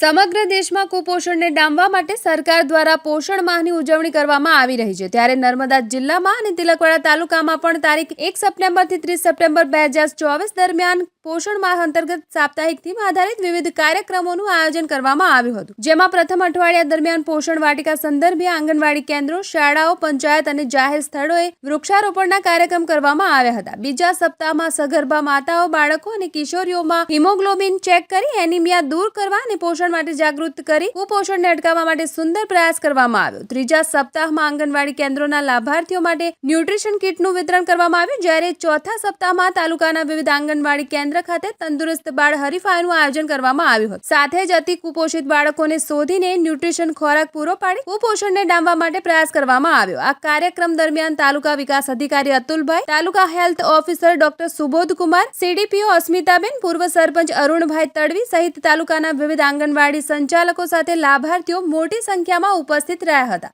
સમગ્ર દેશમાં કુપોષણને ડામવા માટે સરકાર દ્વારા પોષણ માહની ઉજવણી કરવામાં આવી રહી છે. ત્યારે નર્મદા જિલ્લામાં અને તિલકવાડા તાલુકામાં પણ તારીખ એક સપ્ટેમ્બરથી ત્રીસ સપ્ટેમ્બર બે હજાર ચોવીસ દરમિયાન પોષણ માહ અંતર્ગત સાપ્તાહિક થીમ આધારિત વિવિધ કાર્યક્રમોનું આયોજન કરવામાં આવ્યું હતું. જેમાં પ્રથમ અઠવાડિયા દરમિયાન પોષણ વાટિકા સંદર્ભે આંગણવાડી કેન્દ્રો, શાળાઓ, પંચાયત અને જાહેર સ્થળોએ વૃક્ષારોપણના કાર્યક્રમ કરવામાં આવ્યા હતા. બીજા સપ્તાહમાં સગર્ભા માતાઓ, બાળકો અને કિશોરીઓમાં હિમોગ્લોબિન ચેક કરી એનિમિયા દૂર કરવા અને પોષણ માટે જાગૃત કરી કુપોષણને અટકાવવા માટે સુંદર પ્રયાસ કરવામાં આવ્યો. ત્રીજા સપ્તાહમાં આંગણવાડી કેન્દ્રોના લાભાર્થીઓ માટે ન્યુટ્રિશન કિટનું વિતરણ કરવામાં આવ્યું, જ્યારે ચોથા સપ્તાહમાં તાલુકાના વિવિધ આંગણવાડી કેન્દ્ર ખાતે તંદુરસ્ત બાળ હરીફાઈનું આયોજન કરવામાં આવ્યું હતું. સાથે જ અતિ કુપોષિત બાળકોને શોધીને ન્યુટ્રિશન ખોરાક પૂરો પાડી કુપોષણને ડામવા માટે પ્રયાસ કરવામાં આવ્યો. આ કાર્યક્રમ દરમિયાન તાલુકા વિકાસ અધિકારી Atulbhai, taluka health officer doctor Subodh Kumar CDPO Asmitaben, પૂર્વ સરપંચ અરુણભાઈ તડવી સહિત તાલુકાના વિવિધ આંગણવાડી સંચાલકો સાથે લાભાર્થીઓ મોટી સંખ્યામાં ઉપસ્થિત રહ્યા હતા.